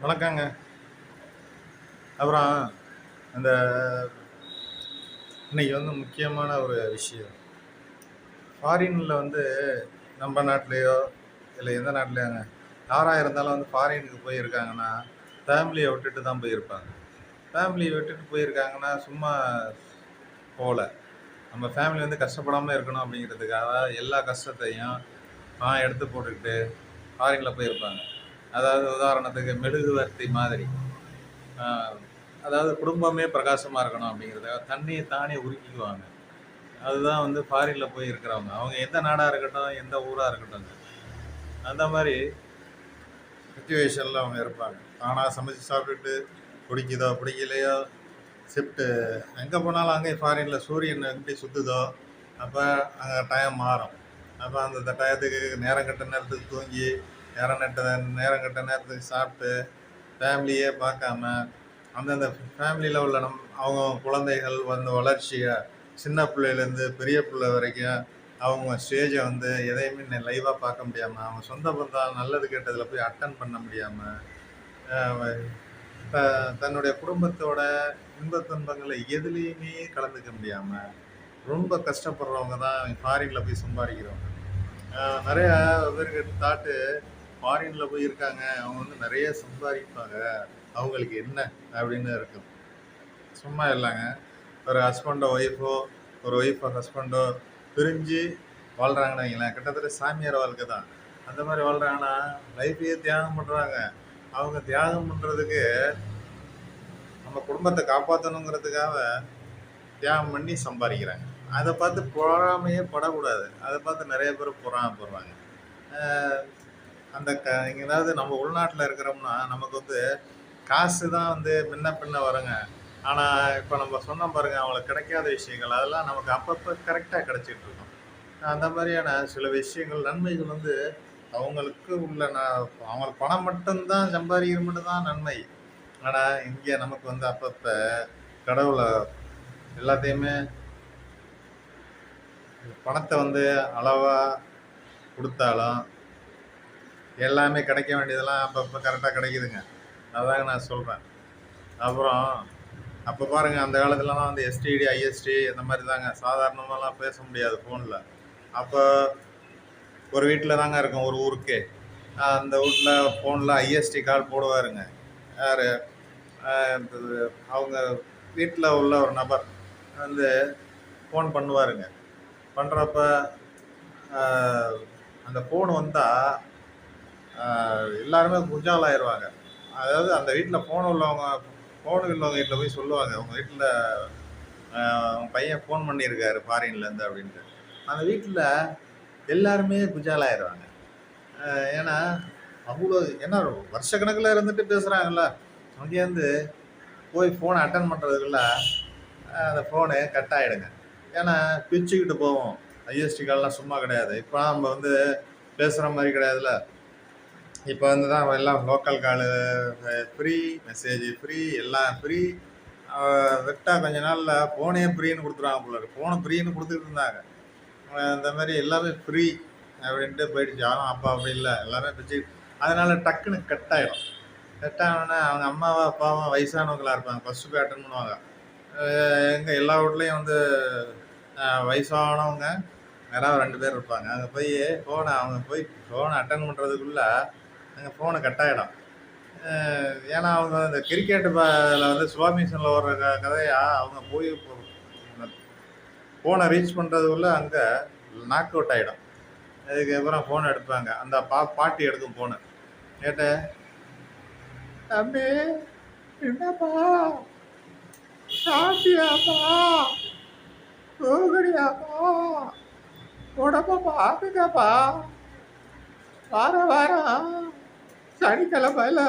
வணக்கங்க. அப்புறம் அந்த இன்னைக்கு வந்து முக்கியமான ஒரு விஷயம். ஃபாரினில் வந்து நம்ம நாட்டிலேயோ இல்லை எந்த நாட்டிலேயோங்க யாராக இருந்தாலும் வந்து ஃபாரினுக்கு போயிருக்காங்கன்னா ஃபேமிலியை விட்டுட்டு தான் போயிருப்பாங்க. ஃபேமிலியை விட்டுட்டு போயிருக்காங்கன்னா சும்மா போகல நம்ம ஃபேமிலி வந்து கஷ்டப்படாமல் இருக்கணும் அப்படிங்கிறதுக்காக எல்லா கஷ்டத்தையும் நான் எடுத்து போட்டுக்கிட்டு ஃபாரினில் போயிருப்பாங்க. அதாவது உதாரணத்துக்கு மெழுகுவர்த்தி மாதிரி. அதாவது குடும்பமே பிரகாசமாக இருக்கணும் அப்படிங்கிறதுக்காக தண்ணியை தானே உருக்கிக்குவாங்க. அதுதான் வந்து ஃபாரினில் போய் இருக்கிறவங்க. அவங்க எந்த நாடாக இருக்கட்டும் எந்த ஊராக இருக்கட்டும் அந்த மாதிரி சுச்சுவேஷனில் அவங்க இருப்பாங்க. தானாக சமைச்சு சாப்பிட்டுட்டு பிடிக்குதோ பிடிக்கலையோ ஷிஃப்ட்டு எங்கே போனாலும் அங்கே ஃபாரினில் சூரியன் எப்படி சுற்றுதோ அப்போ அங்கே டைம் மாறும். அப்போ அந்த டயத்துக்கு நேரம் கட்ட நேரத்துக்கு தூங்கி நேரம் கட்ட நேரம் கட்ட நேரத்துக்கு சாப்பிட்டு ஃபேமிலியே பார்க்காம அந்தந்த ஃபேமிலியில் உள்ள நம் அவங்க குழந்தைகள் வந்து வளர்ச்சியை சின்ன பிள்ளையிலேருந்து பெரிய பிள்ளை வரைக்கும் அவங்க ஸ்டேஜை வந்து எதையுமே லைவாக பார்க்க முடியாமல் அவங்க சொந்த பந்தம் நல்லது கெட்டதில் போய் அட்டன் பண்ண முடியாமல் தன்னுடைய குடும்பத்தோட இன்ப துன்பங்களை எதுலேயுமே கலந்துக்க முடியாமல் ரொம்ப கஷ்டப்படுறவங்க தான் ஃபாரினில் போய் சம்பாதிக்கிறவங்க. நிறையா பேருக்கு தாட்டு ஃபாரினில் போய் இருக்காங்க அவங்க வந்து நிறைய சம்பாதிப்பாங்க அவங்களுக்கு என்ன அப்படின்னு இருக்கும் சும்மா இல்லைங்க. ஒரு ஹஸ்பண்டோ ஒய்ஃபோ ஒரு ஒய்ஃபோ ஹஸ்பண்டோ பிரிஞ்சு வாழ்கிறாங்கன்னு வைங்களேன். கிட்டத்தட்ட சாமியார் வாழ்க்கை தான். அந்த மாதிரி வாழ்கிறாங்கன்னா லைஃப்பையே தியாகம் பண்ணுறாங்க அவங்க தியாகம் பண்ணுறதுக்கு நம்ம குடும்பத்தை காப்பாற்றணுங்கிறதுக்காக தியாகம் பண்ணி சம்பாதிக்கிறாங்க. அதை பார்த்து பொறாமையே படக்கூடாது. அதை பார்த்து நிறைய பேர் பொறாமப்படுறாங்க அந்த க எங்கேயாவது நம்ம உள்நாட்டில் இருக்கிறோம்னா நமக்கு வந்து காசு தான் வந்து முன்ன பின்ன வருங்க. ஆனால் இப்போ நம்ம சொன்ன பாருங்கள் அவங்களுக்கு கிடைக்காத விஷயங்கள் அதெல்லாம் நமக்கு அப்பப்போ கரெக்டாக கிடச்சிட்டு இருக்கும். அந்த மாதிரியான சில விஷயங்கள் நன்மைகள் வந்து அவங்களுக்கு உள்ள நான் அவங்களுக்கு பணம் மட்டும்தான் சம்பாதிக்கிறது மட்டும்தான் நன்மை. ஆனால் இங்கே நமக்கு வந்து அப்பப்போ கடவுளை எல்லாத்தையுமே பணத்தை வந்து அளவாக கொடுத்தாலும் எல்லாமே கிடைக்க வேண்டியதெல்லாம் அப்பப்போ கரெக்டாக கிடைக்குதுங்க. அதாங்க நான் சொல்கிறேன் அப்புறம் அப்போ பாருங்கள் அந்த காலத்துலலாம் வந்து எஸ்டிடி ஐஎஸ்டி இந்த மாதிரி தாங்க சாதாரணமாலாம் பேச முடியாது ஃபோனில் அப்போ ஒரு வீட்டில் தாங்க இருக்கும் ஒரு ஊருக்கே. அந்த வீட்டில் ஃபோனில் ஐஎஸ்டி கால் போடுவாருங்க. யார்? அவங்க வீட்டில் உள்ள ஒரு நபர் வந்து ஃபோன் பண்ணுவாருங்க. பண்ணுறப்ப அந்த ஃபோன் வந்தால் எல்லாருமே குஜால் ஆயிடுவாங்க அதாவது அந்த வீட்டில் ஃபோன் உள்ளவங்க ஃபோன் உள்ளவங்க வீட்டில் போய் சொல்லுவாங்க. உங்கள் வீட்டில் உங்கள் பையன் ஃபோன் பண்ணியிருக்காரு ஃபாரின்லேருந்து அப்படின்ட்டு. அந்த வீட்டில் எல்லாருமே குஜால் ஆயிடுவாங்க ஏன்னா அவ்வளோ ஏன்னா வருஷக்கணக்கில் இருந்துட்டு பேசுகிறாங்கல்ல அங்கேருந்து போய் ஃபோனை அட்டன் பண்ணுறதுக்குள்ள அந்த ஃபோனு கட் ஆகிடுங்க ஏன்னா பிரிச்சுக்கிட்டு போவோம். ஐஎஸ்டி கால்லாம் சும்மா கிடையாது. இப்போ நம்ம வந்து பேசுகிற மாதிரி கிடையாதுல்ல. இப்போ வந்து தான் எல்லாம் local call free message free எல்லாம் ஃப்ரீ விட்டால் கொஞ்ச நாளில் ஃபோனே ஃப்ரீன்னு கொடுத்துருவாங்க போல இருக்கு. ஃபோனை ஃப்ரீன்னு கொடுத்துட்டு இருந்தாங்க. இந்த மாதிரி எல்லாமே ஃப்ரீ அப்படின்ட்டு போயிடுச்சு. ஆனால் அப்பா அப்படி இல்லை. எல்லாமே பிடிச்சி அதனால் டக்குன்னு கட் ஆகிடும் கட் ஆனோடனே அவங்க அம்மாவா அப்பாவும் வயசானவங்களா இருப்பாங்க. ஃபஸ்ட்டு போய் அட்டன் பண்ணுவாங்க. எங்கள் எல்லா வீட்லேயும் வந்து வயசானவங்க யாராவது ரெண்டு பேர் இருப்பாங்க. அங்கே போய் ஃபோனை அவங்க போய் ஃபோனை அட்டன் பண்ணுறதுக்குள்ளே அங்கே ஃபோனு கட் ஆகிடும் ஏன்னா அவங்க இந்த கிரிக்கெட் இதில் வந்து சுவாமிஷனில் வர்ற க கதையா அவங்க போய் ஃபோனை ரீச் பண்ணுறதுக்குள்ளே அங்கே நாக் அவுட் ஆகிடும் அதுக்கப்புறம் ஃபோன் எடுப்பாங்க. அந்த பா பாட்டி எடுக்கும் ஃபோனு கேட்ட தம்பி என்னப்பா? சாப்பிட்டியாப்பா? தூகடியாப்பா உடம்ப பார்த்துக்கப்பா வார வாரம் சனிக்கிழமையில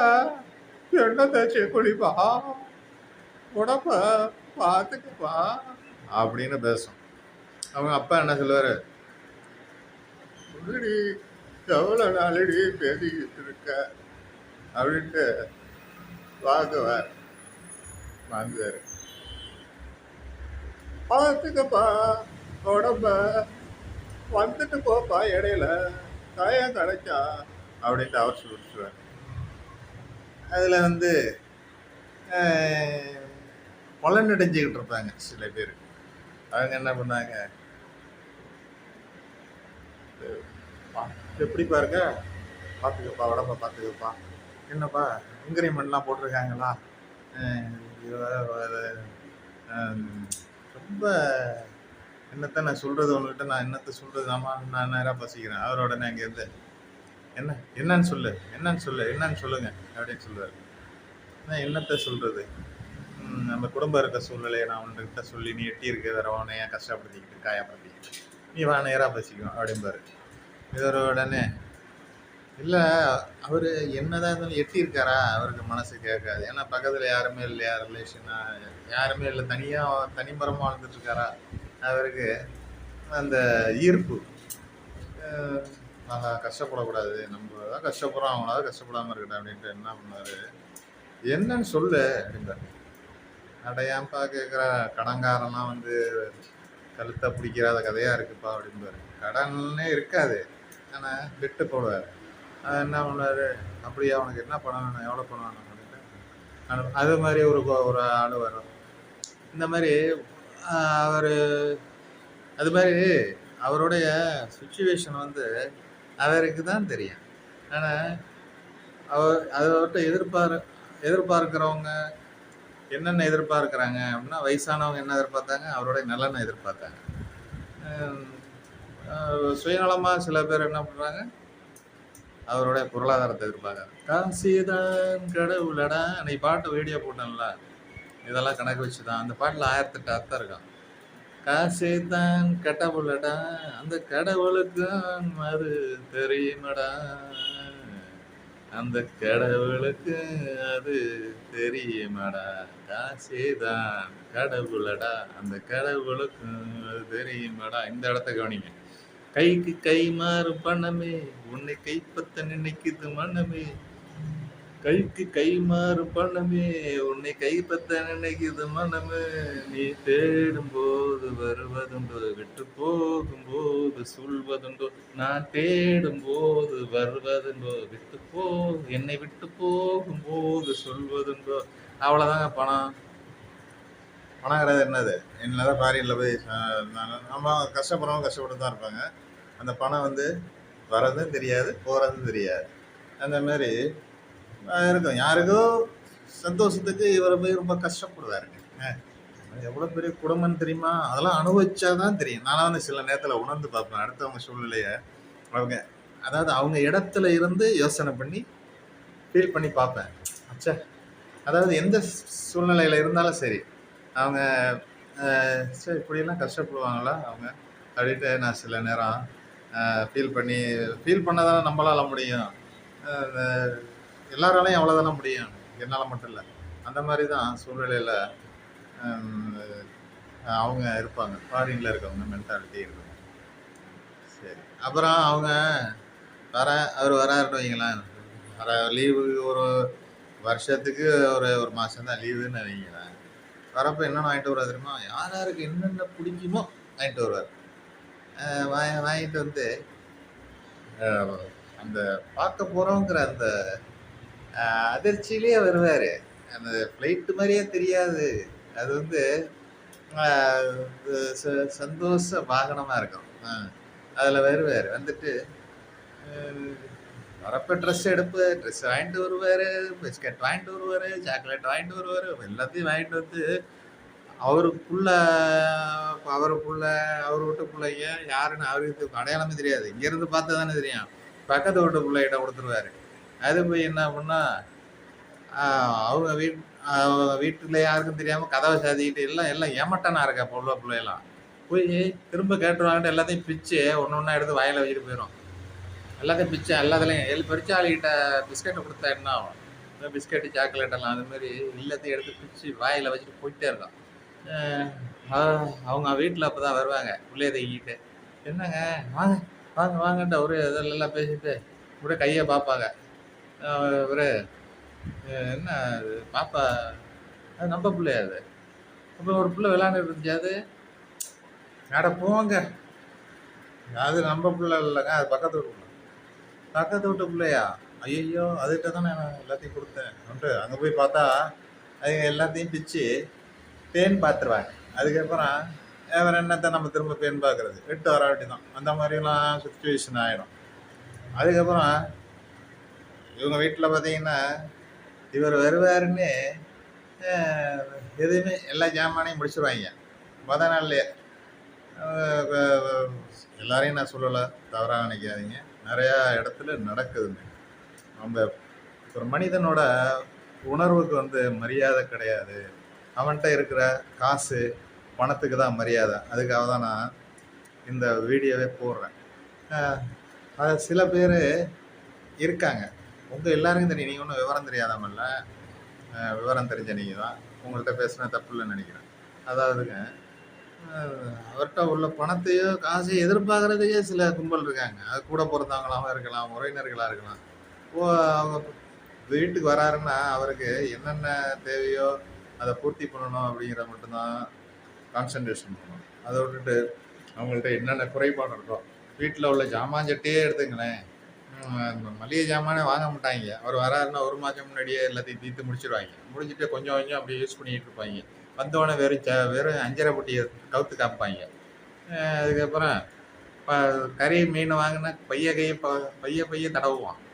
எண்ணெய் தேய்ச்சி குளிப்பா? உடம்ப பார்த்துக்கப்பா அப்படின்னு பேசும். அவங்க அப்பா என்ன சொல்லுவார்? "உள்ளடி, எவ்வளோ நாளடி பேசிக்கிட்டு இருக்க அப்படின்ட்டு வாங்குவார் வாங்குவார் பார்த்துக்கப்பா உடம்ப வந்துட்டு போப்பா இடையில. தயம் கிடைச்சா அப்படின்ட்டு அவர் சொல்லிடுவார் அதில் வந்து பலனடைஞ்சிக்கிட்டு இருப்பாங்க சில பேர். அவங்க என்ன பண்ணாங்க எப்படி பாருங்க? பார்த்துக்கப்பா உடம்ப பார்த்துக்கப்பா என்னப்பா இன்க்ரிமெண்ட்லாம் போட்டிருக்காங்களா? இது ரொம்ப என்னத்தை நான் சொல்கிறது உங்கள்கிட்ட நான் என்னத்தை சொல்கிறது ஆமா நான் நேராக பசிக்கிறேன். அவரோட நான் இங்கேருந்து என்ன என்னன்னு சொல்லு என்னன்னு சொல்லு என்னன்னு சொல்லுங்க அப்படின்னு சொல்லுவார். நான் என்னத்த சொல்கிறது நம்ம குடும்பம் இருக்க சூழ்நிலையை நான் அவன்கிட்ட சொல்லி நீ எட்டி இருக்க வேற ஏன் கஷ்டப்படுத்திக்கிட்டு காயப்படுத்திக்கிட்டு நீ வா நேராக பசிக்கும் அப்படிம்பாரு. இவர் உடனே இல்லை அவர் என்னதான் இருந்தாலும் எட்டி இருக்காரா? அவருக்கு மனசு கேட்காது. ஏன்னா பக்கத்தில் யாருமே இல்லையா ரிலேஷனா யாருமே இல்லை தனியாக தனிமரமாக வாழ்ந்துட்டு இருக்காரா? அவருக்கு அந்த ஈர்ப்பு நாங்கள் கஷ்டப்படக்கூடாது. நம்ம தான் கஷ்டப்படுறோம் அவங்களாவது கஷ்டப்படாமல் இருக்கட்டும் அப்படின்ட்டு என்ன பண்ணார் என்னன்னு சொல்லு அப்படின்றார் அடையாம்பா கேட்குற கடங்காரெல்லாம் வந்து கழுத்தை பிடிக்கிறாத கதையாக இருக்குப்பா அப்படின்பாரு கடன்னே இருக்காது. ஆனால் விட்டு போடுவார். அது என்ன பண்ணாரு அப்படியே அவனுக்கு என்ன பணம் வேணும்? எவ்வளோ பணம் வேணும் அப்படின்ட்டு. அது மாதிரி ஒரு ஒரு ஆள் வரும். இந்த மாதிரி அவர் அது மாதிரி அவருடைய சுச்சுவேஷன் வந்து அவருக்கு தான் தெரியும். ஆனால் அவர் அவர்கிட்ட எதிர்பார் எதிர்பார்க்குறவங்க என்னென்ன எதிர்பார்க்குறாங்க அப்படின்னா வயசானவங்க என்ன எதிர்பார்த்தாங்க அவருடைய நலனை எதிர்பார்த்தாங்க. சுயநலமாக சில பேர் என்ன பண்ணுறாங்க அவருடைய பொருளாதாரத்தை எதிர்பார்க்காங்க காசிதான் கடவுளடா அன்னைக்கு பாட்டு வீடியோ போட்டேன்ல. இதெல்லாம் கணக்கு வச்சு தான் அந்த பாட்டில் ஆயிரத்தெட்டு அர்த்தம் இருக்கும். காசே தான் கடவுளடா. அந்த கடவுளுக்கும் அது தெரியுமடா. அந்த கடவுளுக்கு அது தெரியுமடா. காசே தான் கடவுளடா. அந்த கடவுளுக்கும் அது தெரியுமடா. இந்த இடத்த கவனிங்க. கைக்கு கை மாறு பணமே உன்னை கைப்பத்த நினைக்குது மனமே. கைக்கு கை மாறு பணமே உன்னை கைப்பற்ற நினைக்குது மனமே. நீ தேடும் போது வருவதுண்டோ விட்டு போகும்போது சொல்வதுண்டோ நான் தேடும் போது வருவதுண்டோ விட்டு போ என்னை விட்டு போகும்போது சொல்வதுண்டோ. அவ்வளோதாங்க பணம். பணங்கிறது என்னது? என்னதான் ஃபாரினில் போய் நம்ம கஷ்டப்படுறவங்க கஷ்டப்பட்டு தான் இருப்பாங்க. அந்த பணம் வந்து வர்றதும் தெரியாது போகிறதும் தெரியாது. அந்த மாதிரி இருக்கும். யாருக்கோ சந்தோஷத்துக்கு இவரை போய் ரொம்ப கஷ்டப்படுவாருங்க. எவ்வளோ பெரிய குடும்பம் தெரியுமா? அதெல்லாம் அனுபவிச்சா தான் தெரியும். நானும் வந்து சில நேரத்தில் உணர்ந்து பார்ப்பேன். அடுத்தவங்க சூழ்நிலையை அவங்க அதாவது அவங்க இடத்துல இருந்து யோசனை பண்ணி ஃபீல் பண்ணி பார்ப்பேன். அச்சா அதாவது எந்த சூழ்நிலையில் இருந்தாலும் சரி அவங்க சரி இப்படியெல்லாம் கஷ்டப்படுவாங்களா அவங்க? அப்படின்ட்டு நான் சில நேரம் ஃபீல் பண்ணி ஃபீல் பண்ண தானே நம்மளால முடியும். எல்லாராலையும் அவ்வளோதானே முடியும்? என்னால் மட்டும் இல்லை. அந்த மாதிரி தான் சூழ்நிலையில் அவங்க இருப்பாங்க. ஃபாரினில் இருக்கவங்க மென்டாலிட்டி இருக்கும் சரி. அப்புறம் அவங்க வர அவர் வராருன்னு வைங்களேன் வர லீவு ஒரு வருஷத்துக்கு ஒரு ஒரு மாதம் தான் லீவுன்னு வைங்களேன் வரப்போ என்னென்ன வாங்கிட்டு வருவார் தெரியுமா? யார் யாருக்கு என்னென்ன பிடிக்குமோ வாங்கிட்டு வருவார். வாங்கிட்டு வந்து அந்த பார்க்க போகிறோங்கிற அந்த அஹ், அதிர்ச்சியிலேயே வருவார். அந்த ஃப்ளைட்டு மாதிரியே தெரியாது. அது வந்து ச- சந்தோஷ வாகனமாக இருக்கும். அதில் வருவார். வந்துட்டு வரப்போ ட்ரெஸ் எடுப்பு ட்ரெஸ் வாங்கிட்டு வருவார் பிஸ்கட் வாங்கிட்டு வருவார் சாக்லேட் வாங்கிட்டு வருவார் எல்லாத்தையும் வாங்கிட்டு வந்து அவருக்குள்ள அவருக்குள்ள அவர் வீட்டு பிள்ளைங்க யாருன்னு அவருக்கு அடையாளமே தெரியாது. இங்கேருந்து பார்த்தா தானே தெரியும். பக்கத்து வீட்டு பிள்ளைகிட்ட கொடுத்துருவாரு. அது போய் என்ன பண்ணால் அவங்க வீட் அவங்க வீட்டில் யாருக்கும் தெரியாமல் கதவை சாதிக்கிட்டு எல்லாம் எல்லாம் ஏமாட்டானா இருக்கா பொருள் பிள்ளையெல்லாம்? போய் திரும்ப கேட்டுருவாங்கட்டு எல்லாத்தையும் பிச்சு ஒன்று ஒன்றா எடுத்து வாயில வச்சுட்டு போயிடும் எல்லாத்தையும் பிச்சு எல்லாத்துலேயும் எல் பெருச்சாளிகிட்ட பிஸ்கட்டை கொடுத்தா என்ன ஆகும்? இந்த பிஸ்கட்டு சாக்லேட் எல்லாம் அது மாதிரி எல்லாத்தையும் எடுத்து பிச்சு வாயில் வச்சுட்டு போயிட்டே இருக்கான். அவங்க வீட்டில் அப்போ தான் வருவாங்க உள்ளே தங்கிட்டு என்னங்க வாங்க வாங்க வாங்கன்ட்டு ஒரு இதெல்லாம் பேசிட்டு அப்படியே கையை பார்ப்பாங்க. இவர் என்ன பாப்பா அது நம்ம பிள்ளையா அது. அப்புறம் ஒரு பிள்ளை விளையாண்டுட்டு இருந்துச்சு அது அட போங்க. அது நம்ம பிள்ளை இல்லைங்க அது பக்கத்து வீட்டு பிள்ளை. பக்கத்து வீட்டு பிள்ளையா? ஐயையோ அதுகிட்ட தானே நான் எல்லாத்தையும் கொடுத்தேன். உண்டு அங்கே போய் பார்த்தா அதுங்க எல்லாத்தையும் பிச்சு பேன் பார்த்துருவாங்க அதுக்கப்புறம் வேறு என்னத்தை நம்ம திரும்ப பேன் பார்க்கறது எட்டு வர தான் அந்த மாதிரிலாம் சுச்சுவேஷன் ஆகிடும் அதுக்கப்புறம் இவங்க வீட்டில் பார்த்தீங்கன்னா இவர் வருவாருன்னு எதுவுமே எல்லா ஜாமானையும் முடிச்சிருவாங்க. மொதல் நாள்லையே. எல்லாரையும் நான் சொல்லலை தவறாக நினைக்காதீங்க. நிறையா இடத்துல நடக்குதுங்க. நம்ம ஒரு மனிதனோட உணர்வுக்கு வந்து மரியாதை கிடையாது. அவன்கிட்ட இருக்கிற காசு பணத்துக்கு தான் மரியாதை. அதுக்காக தான் நான் இந்த வீடியோவே போடுறேன். அது சில பேர் இருக்காங்க. உங்கள் எல்லாருக்கும் தெரியும் நீங்கள் ஒன்றும் விவரம் தெரியாதமல்ல விவரம் தெரிஞ்ச நீங்கள் தான். உங்கள்கிட்ட பேசுனா தப்பு இல்லைன்னு நினைக்கிறேன். அதாவதுங்க அவர்கிட்ட உள்ள பணத்தையோ காசையோ எதிர்பார்க்கறதுக்கே சில கும்பல் இருக்காங்க. அது கூட பிறந்தவங்களாகவும் இருக்கலாம் உறவினர்களாக இருக்கலாம். ஓ அவங்க வீட்டுக்கு வராருன்னா அவருக்கு என்னென்ன தேவையோ அதை பூர்த்தி பண்ணணும் அப்படிங்கிற மட்டும்தான் கான்சன்ட்ரேஷன் பண்ணணும். அதை விட்டுட்டு அவங்கள்ட்ட என்னென்ன குறைபாடு இருக்கோ வீட்டில் உள்ள ஜாமான் சட்டியே எடுத்துங்களேன். மளிகை ஜாமானே வாங்க மாட்டாங்க. அவர் வராருன்னா ஒரு மாதம் முன்னாடியே எல்லாத்தையும் தீர்த்து முடிச்சிருவாங்க. முடிஞ்சுட்டு கொஞ்சம் கொஞ்சம் அப்படியே யூஸ் பண்ணிட்டு இருப்பாங்க. வந்தோடனே வெறும் ச வெறும் அஞ்சரை பொட்டியை கவுத்து காப்பாங்க அதுக்கப்புறம் இப்போ கறி மீன் வாங்கினா பைய கையை ப- பைய பைய தடவுவான்.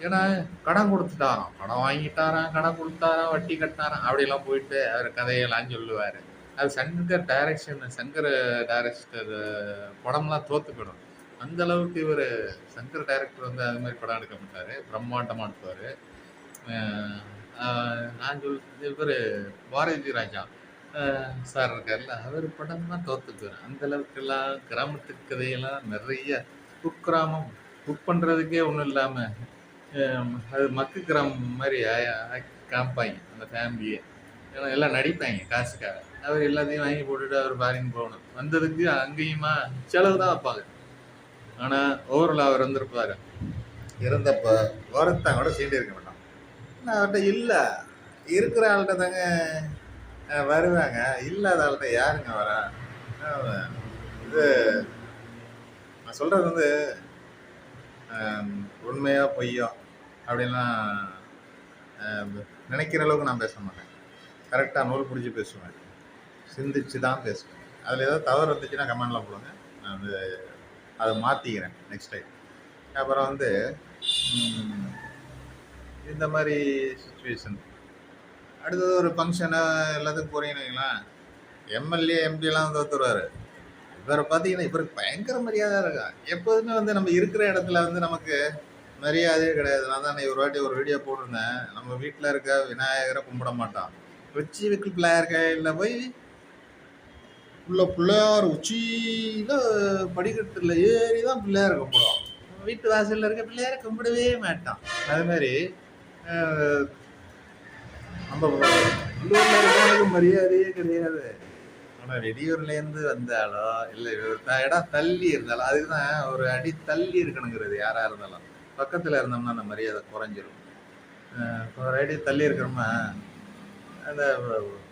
ஏன்னா கடன் கொடுத்துட்டாராம். கடன் வாங்கிட்டாராம் கடன் கொடுத்தாராம் வட்டி கட்டினாராம். அப்படிலாம் போயிட்டு அவர் கதையெல்லாம் சொல்லுவார். அது சங்கர் டைரக்ஷன் சங்கர் டைரக்டர் படம்லாம் தோத்து போயிடும். அந்த அளவுக்கு இவர் சங்கர் டைரக்டர் வந்து அது மாதிரி படம் எடுக்க மாட்டார். பிரம்மாண்டமாக எடுப்பார் நான் சொல் இவர் பாரதி ராஜா. சார் இருக்கார்ல அவர் படம் தான் தோத்து அந்த அளவுக்குலாம் கிராமத்து கதையெல்லாம் நிறைய குக்கிராமம் குக் பண்ணுறதுக்கே ஒன்றும் இல்லாமல் அது மக்கு கிராமம் மாதிரி ஆ- காமிப்பாங்க அந்த ஃபேமிலியே ஏன்னா எல்லாம் நடிப்பாங்க காசுக்காக. அவர் எல்லாத்தையும் வாங்கி போட்டுட்டு அவர் ஃபாரின் போகணும். வந்ததுக்கு அங்கேயுமா செலவு தான் வைப்பாங்க. ஆனால் ஓவரில் அவர் வந்திருப்பாரு. இருந்தப்ப ஒருத்தன் கூட சீட்டு இருக்க மாட்டான். நான் அவர்கிட்ட இல்லை. இருக்கிற ஆள்கிட்ட தாங்க வருவாங்க. இல்லாத ஆள்கிட்ட யாருங்க வரா? இது நான் சொல்கிறது வந்து உண்மையோ பொய்யோ அப்படின்லாம் நினைக்கிற அளவுக்கு நான் பேச மாட்டேன். கரெக்டாக நூல் பிடிச்சி பேசுவேன். சிந்திச்சு தான் பேசுவேன். அதில் ஏதாவது தவறு வந்துச்சுன்னா கமெண்ட்லாம் போடுங்க. நான் வந்து அதை மாற்றிக்கிறேன் நெக்ஸ்ட் டைம் அப்புறம் வந்து இந்த மாதிரி சுச்சுவேஷன் அடுத்தது ஒரு ஃபங்க்ஷனு எல்லாத்துக்கும் போகிறீங்கன்னு வைங்களேன். எம்எல்ஏ எம்பிலாம் வந்து ஒருத்தருவார் இவரை பார்த்தீங்கன்னா இவருக்கு பயங்கர மரியாதை இருக்கா? எப்போதுமே வந்து நம்ம இருக்கிற இடத்துல வந்து நமக்கு மரியாதையே கிடையாது. நான் தான் ஒரு வாட்டி ஒரு வீடியோ போட்டிருந்தேன். நம்ம வீட்டில் இருக்க விநாயகரை கும்பிட மாட்டான். வச்சு வீட்டில் பிள்ளையார் கையில் போய் உள்ள பிள்ளையார் உச்சியில் படிக்கட்டில் ஏறி தான் பிள்ளையார் கும்பிடுவோம் வீட்டு வாசலில் இருக்க பிள்ளையாரை கும்பிடவே மாட்டான். அது மாதிரி நம்ம உள்ளூரில் இருக்கவங்களுக்கு மரியாதையே கிடையாது. ஆனால் வெளியூர்லேருந்து வந்தாலோ இல்லை ஒரு த- இடம் தள்ளி இருந்தாலும் அதுக்கு தான் ஒரு அடி தள்ளி இருக்கணுங்கிறது யாராக இருந்தாலும். பக்கத்தில் இருந்தோம்னா அந்த மரியாதை குறைஞ்சிரும். ஒரு அடி தள்ளி இருக்கிறோமா அந்த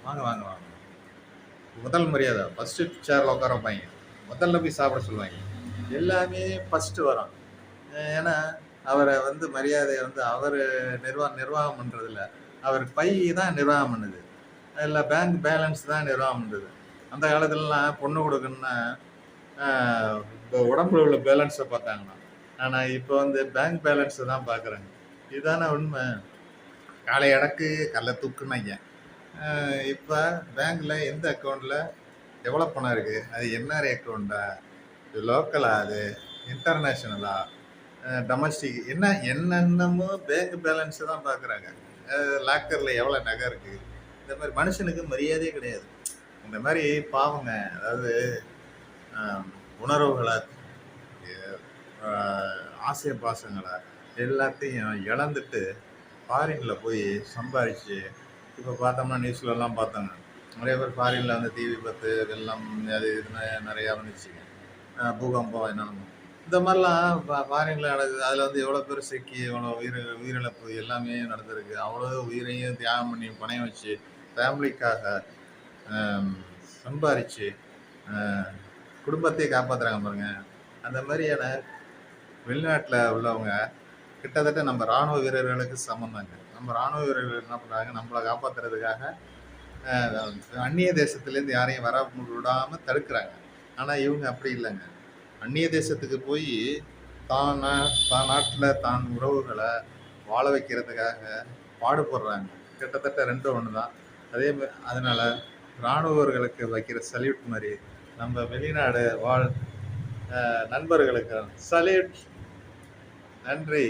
வாங்க வாங்க வாங்க. முதல் மரியாதை ஃபஸ்ட்டு சேரில் உட்கார வைப்பாங்க முதல்ல போய் சாப்பிட சொல்லுவாங்க. எல்லாமே ஃபஸ்ட்டு வரும். ஏன்னா அவரை வந்து மரியாதையை வந்து அவர் நிர்வா நிர்வாகம் பண்ணுறதில்ல அவர் பை தான் நிர்வாகம் பண்ணுது. இல்லை பேங்க் பேலன்ஸ் தான் நிர்வாகம் பண்ணுது. அந்த காலத்துலலாம் பொண்ணு கொடுக்கணும்னா இப்போ உடம்புல உள்ள பேலன்ஸை பார்த்தாங்களாம் ஆனால் இப்போ வந்து பேங்க் பேலன்ஸை தான் பார்க்குறாங்க. இதுதானே உண்மை? காலை இடக்கு கல்ல தூக்குனாங்க இப்போ பேங்க்கில் எந்த அக்கௌண்ட்டில் எவ்வளோ பணம் இருக்குது அது என்ஆர்ஐ அக்கௌண்ட்டா இது லோக்கலா அது? இன்டர்நேஷ்னலா டொமஸ்டிக் என்ன என்னென்னமோ பேங்க் பேலன்ஸை தான் பார்க்குறாங்க லாக்கரில் எவ்வளோ நகை இருக்குது இந்த மாதிரி மனுஷனுக்கு மரியாதையே கிடையாது. இந்த மாதிரி பாவங்க அதாவது உணர்வுகளாக உணர்வுகளை ஆஹ், ஆசை பாசங்களை எல்லாத்தையும் இழந்துட்டு ஃபாரினில் போய் சம்பாரித்து இப்போ பார்த்தோம்னா நியூஸ்லலாம் பார்த்தோங்க நிறைய பேர் ஃபாரினில் வந்து தீ விபத்து வெள்ளம் அது இதுன்னு நிறையா வந்துச்சுங்க பூகம்பம் என்னென்னமோ. இந்த மாதிரிலாம் ஃபாரினில் நடக்குது. அதில் வந்து எவ்வளோ பேர் சிக்கி எவ்வளோ உயிர் உயிரிழப்பு எல்லாமே நடந்திருக்கு. அவ்வளோ உயிரையும் தியாகம் பண்ணி பணையம் வச்சு ஃபேமிலிக்காக சம்பாரித்து குடும்பத்தை காப்பாற்றுறாங்க பாருங்க. அந்த மாதிரியான வெளிநாட்டில் உள்ளவங்க கிட்டத்தட்ட நம்ம ராணுவ வீரர்களுக்கு சமம் தாங்க. நம்ம ராணுவ வீரர்கள் என்ன பண்ணுறாங்க நம்மளை காப்பாற்றுறதுக்காக அந்நிய தேசத்துலேருந்து யாரையும் வர விடாமல் தடுக்கிறாங்க. ஆனால் இவங்க அப்படி இல்லைங்க. அந்நிய தேசத்துக்கு போய் தான் தான் நாட்டில் தான் உறவுகளை வாழ வைக்கிறதுக்காக பாடுபடுறாங்க. கிட்டத்தட்ட ரெண்டும் ஒன்று தான் அதே அதனால் இராணுவர்களுக்கு வைக்கிற சல்யூட் மாதிரி நம்ம வெளிநாடு வாழ் நண்பர்களுக்கு சல்யூட் நன்றி.